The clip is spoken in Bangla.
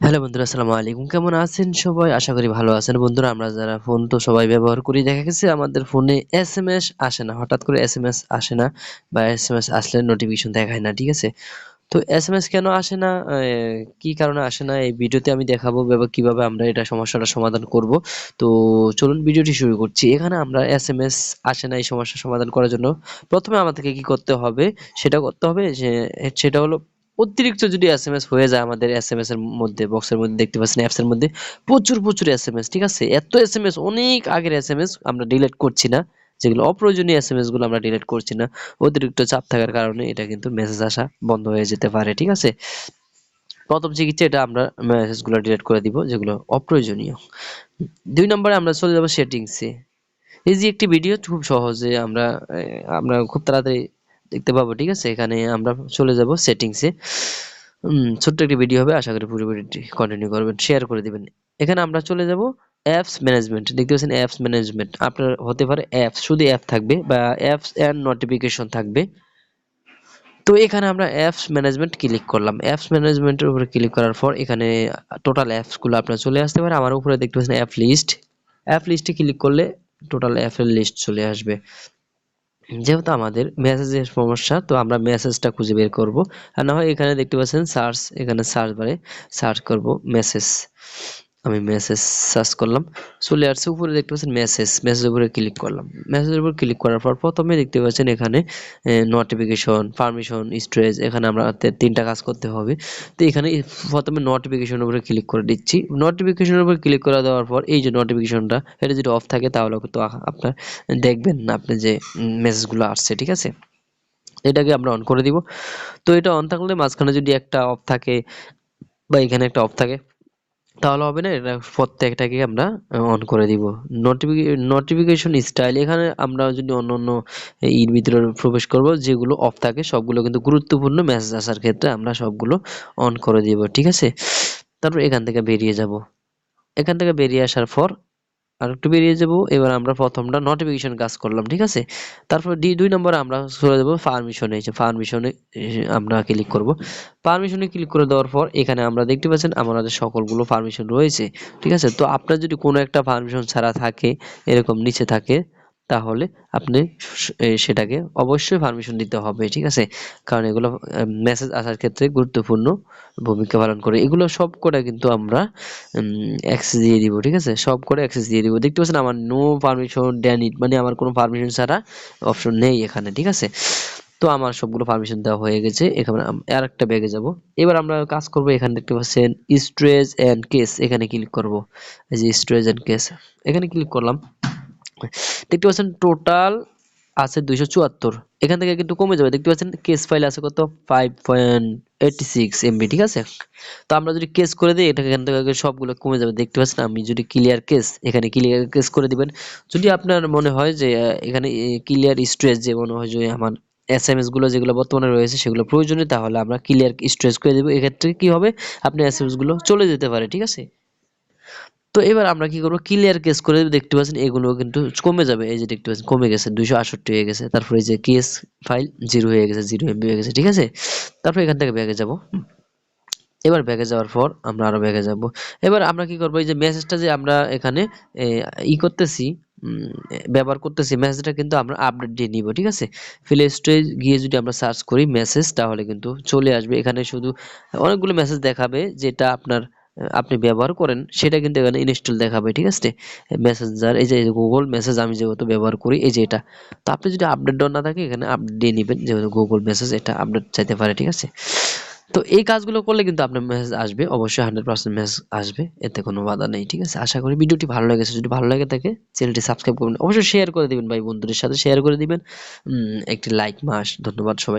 হ্যালো বন্ধুরা, আসসালামু আলাইকুম। কেমন আছেন সবাই? আশা করি ভালো আছেন। বন্ধুরা, আমরা যারা ফোন তো সবাই ব্যবহার করি, দেখা গেছে আমাদের ফোনে এস এম এস আসে না। হঠাৎ করে এস এম এস আসে না বা এস এম এস আসলে নোটিফিকেশন দেখায় না, ঠিক আছে? তো এস এম এস কেন আসে না? কি কারণে আসে না? এই ভিডিওতে আমি দেখাবো কীভাবে আমরা এটা সমস্যাটা সমাধান করব। তো চলুন ভিডিওটি শুরু করছি। এখানে আমরা এস এম এস আসে না এই সমস্যার সমাধান করার জন্য। প্রথমে আমাদেরকে কি করতে হবে? সেটা করতে হবে যে, সেটা হলো অতিরিক্ত যদি এস এম এস হয়ে যায় আমাদের এস এম এস এর মধ্যে বক্সের মধ্যে দেখতে পাচ্ছেন অ্যাপস এর মধ্যে, প্রচুর প্রচুর এস এম এস ঠিক আছে? এত এস এম এস অনেক আগের এস এম এস আমরা ডিলিট করছি না, যেগুলো অপ্রয়োজনীয় এসএমএসগুলো আমরা ডিলেট করছি না। অতিরিক্ত চাপ থাকার কারণে এটা কিন্তু মেসেজ আসা বন্ধ হয়ে যেতে পারে, ঠিক আছে? প্রথম চিকিৎসা এটা আমরা মেসেজগুলো ডিলিট করে দিব, যেগুলো অপ্রয়োজনীয়। দুই নম্বরে আমরা চলে যাব সেটিংসে যে একটি ভিডিও খুব সহজে আমরা আমরা খুব তাড়াতাড়ি দেখতে পাবো, ঠিক আছে? এখানে আমরা চলে যাব সেটিংসে ছোট্ট একটি ভিডিও হবে, আশা করি পুরো ভিডিওটি কন্টিনিউ করবেন শেয়ার করে দিবেন। এখানে আমরা চলে যাব অ্যাপস ম্যানেজমেন্ট দেখতে পাচ্ছেন অ্যাপস ম্যানেজমেন্ট আপনার হতে পারে অ্যাপস শুধু অ্যাপ থাকবে বা অ্যাপস অ্যান্ড নোটিফিকেশন থাকবে। তো এখানে আমরা অ্যাপস ম্যানেজমেন্ট ক্লিক করলাম। অ্যাপস ম্যানেজমেন্টের উপরে ক্লিক করার পর এখানে টোটাল অ্যাপসগুলো আপনার চলে আসতে পারে। আমার উপরে দেখতে পাচ্ছেন অ্যাপ লিস্ট অ্যাপ লিস্টে ক্লিক করলে টোটাল অ্যাপের লিস্ট চলে আসবে। যেহেতু আমাদের মেসেজের সমস্যা, তো আমরা মেসেজটা খুঁজে বের করব। আর না হয় এখানে দেখতে পাচ্ছেন সার্চ এখানে সার্চ বারে সার্চ করব মেসেজ আমি মেসেজ সার্চ করলাম। চলে আসছে, উপরে দেখতে পাচ্ছেন মেসেজ মেসেজের উপরে ক্লিক করলাম। মেসেজের উপর ক্লিক করার পর প্রথমে দেখতে পাচ্ছেন এখানে নোটিফিকেশন পারমিশন স্টোরেজ এখানে আমরা তিনটা কাজ করতে হবে। তো এখানে প্রথমে নোটিফিকেশনের উপরে ক্লিক করে দিচ্ছি। নোটিফিকেশনের উপর ক্লিক করে দেওয়ার পর এই যে নোটিফিকেশনটা এটা যদি অফ থাকে তাহলে তো আপনার দেখবেন না আপনি যে মেসেজগুলো আসছে, ঠিক আছে? এটাকে আমরা অন করে দিব। তো এটা অন থাকলে মাঝখানে যদি একটা অফ থাকে বা এখানে একটা অফ থাকে তাহলে হবে না, এটা প্রত্যেকটাকে আমরা অন করে দিব। নোটিফিকেশন স্টাইল এখানে আমরা যদি অন্য অন্য এর ভিতরে প্রবেশ করব, যেগুলো অফ থাকে, সবগুলো কিন্তু গুরুত্বপূর্ণ মেসেজ আসার ক্ষেত্রে আমরা সবগুলো অন করে দিব, ঠিক আছে? তারপর এখান থেকে বেরিয়ে যাব। এখান থেকে বেরিয়ে আসার পর আর একটু বেরিয়ে যাব। এবার আমরা প্রথমটা নোটিফিকেশন কাজ করলাম, ঠিক আছে? তারপর দুই দুই নম্বরে আমরা চলে যাব পারমিশনে এসে পারমিশনে আমরা ক্লিক করব। পারমিশনে ক্লিক করে দেওয়ার পর এখানে আমরা দেখতে পাচ্ছেন আমাদের সকলগুলো পারমিশন রয়েছে, ঠিক আছে? তো আপনার যদি কোনো একটা পারমিশন ছাড়া থাকে, এরকম নিচে থাকে তাহলে আপনি সেটাকে অবশ্যই পারমিশন দিতে হবে, ঠিক আছে? কারণ এগুলো মেসেজ আসার ক্ষেত্রে গুরুত্বপূর্ণ ভূমিকা পালন করে। এগুলো সব করে কিন্তু আমরা অ্যাক্সেস দিয়ে দিব, ঠিক আছে? সব করে অ্যাক্সেস দিয়ে দিব। দেখতে পাচ্ছেন আমার নো পারমিশন ড্যানিট মানে আমার কোনো পারমিশন ছাড়া অপশন নেই এখানে, ঠিক আছে? তো আমার সবগুলো পারমিশন দেওয়া হয়ে গেছে। এখানে আর একটা ব্যাগে যাব। এবার আমরা কাজ করব এখানে দেখতে পাচ্ছেন স্টোরেজ এন্ড কেস এখানে ক্লিক করব। এই যে স্টোরেজ এন্ড কেস এখানে ক্লিক করলাম। দেখতে পাচ্ছেন টোটাল আছে দুইশো চুয়াত্তর। এখান থেকে কিন্তু কমে যাবে। দেখতে পাচ্ছেন কেস ফাইল আছে কত? Five point eighty six MB ঠিক আছে? তো আমরা যদি কেস করে দিই এটা এখান থেকে সবগুলো কমে যাবে। দেখতে পাচ্ছেন, আমি যদি ক্লিয়ার কেস এখানে ক্লিয়ার কেস করে দিবেন। যদি আপনার মনে হয় যে এখানে ক্লিয়ার স্ট্রেস যে মনে হয় যে আমার এস এম এসগুলো যেগুলো বর্তমানে রয়েছে, সেগুলো প্রয়োজনীয়, তাহলে আমরা ক্লিয়ার স্ট্রেস করে দেবো। এক্ষেত্রে কি হবে? আপনি এস এম এসগুলো চলে যেতে পারে, ঠিক আছে? তো এবার আমরা কি করব? ক্লিয়ার কেস করে দেখতে পাচ্ছেন এগুলো কিন্তু কমে যাবে। এই যে দেখতে পাচ্ছেন, কমে গেছে, দুইশো আটষট্টি হয়ে গেছে। তারপরে যে কেস ফাইল জিরো হয়ে গেছে জিরো এমবি হয়ে গেছে, ঠিক আছে? তারপর এখান থেকে ব্যাগে যাব। এবার ব্যাগে যাওয়ার পর আমরা আরও ব্যাগে যাব। এবার আমরা কি করব? এই যে মেসেজটা যে আমরা এখানে ই করতেছি ব্যবহার করতেছি মেসেজটা কিন্তু আমরা আপডেট দিয়ে নিব, ঠিক আছে? প্লে স্টোরে গিয়ে যদি আমরা সার্চ করি মেসেজ তাহলে কিন্তু চলে আসবে। এখানে শুধু অনেকগুলো মেসেজ দেখাবে, যেটা আপনার আপনি ব্যবহার করেন, সেটা কিন্তু এখানে ইনস্টল দেখাবে, ঠিক আছে? মেসেঞ্জার এই যে গুগল মেসেজ আমি যেহেতু ব্যবহার করি, এই যে এটা। তো আপনি যদি আপডেট না থাকে, এখানে আপডেট দিয়ে নেবেন, যেহেতু গুগল মেসেজ এটা আপডেট চাইতে পারে, ঠিক আছে? তো এই কাজগুলো করলে কিন্তু আপনার মেসেজ আসবে, অবশ্যই হান্ড্রেড পার্সেন্ট মেসেজ আসবে, এতে কোনো বাধা নেই, ঠিক আছে? আশা করি ভিডিওটি ভালো লেগেছে, যদি ভালো লাগে থাকে, চ্যানেলটি সাবস্ক্রাইব করবেন, অবশ্যই শেয়ার করে দিবেন, ভাই, বন্ধুদের সাথে শেয়ার করে দিবেন। একটি লাইক মাস, ধন্যবাদ সবাই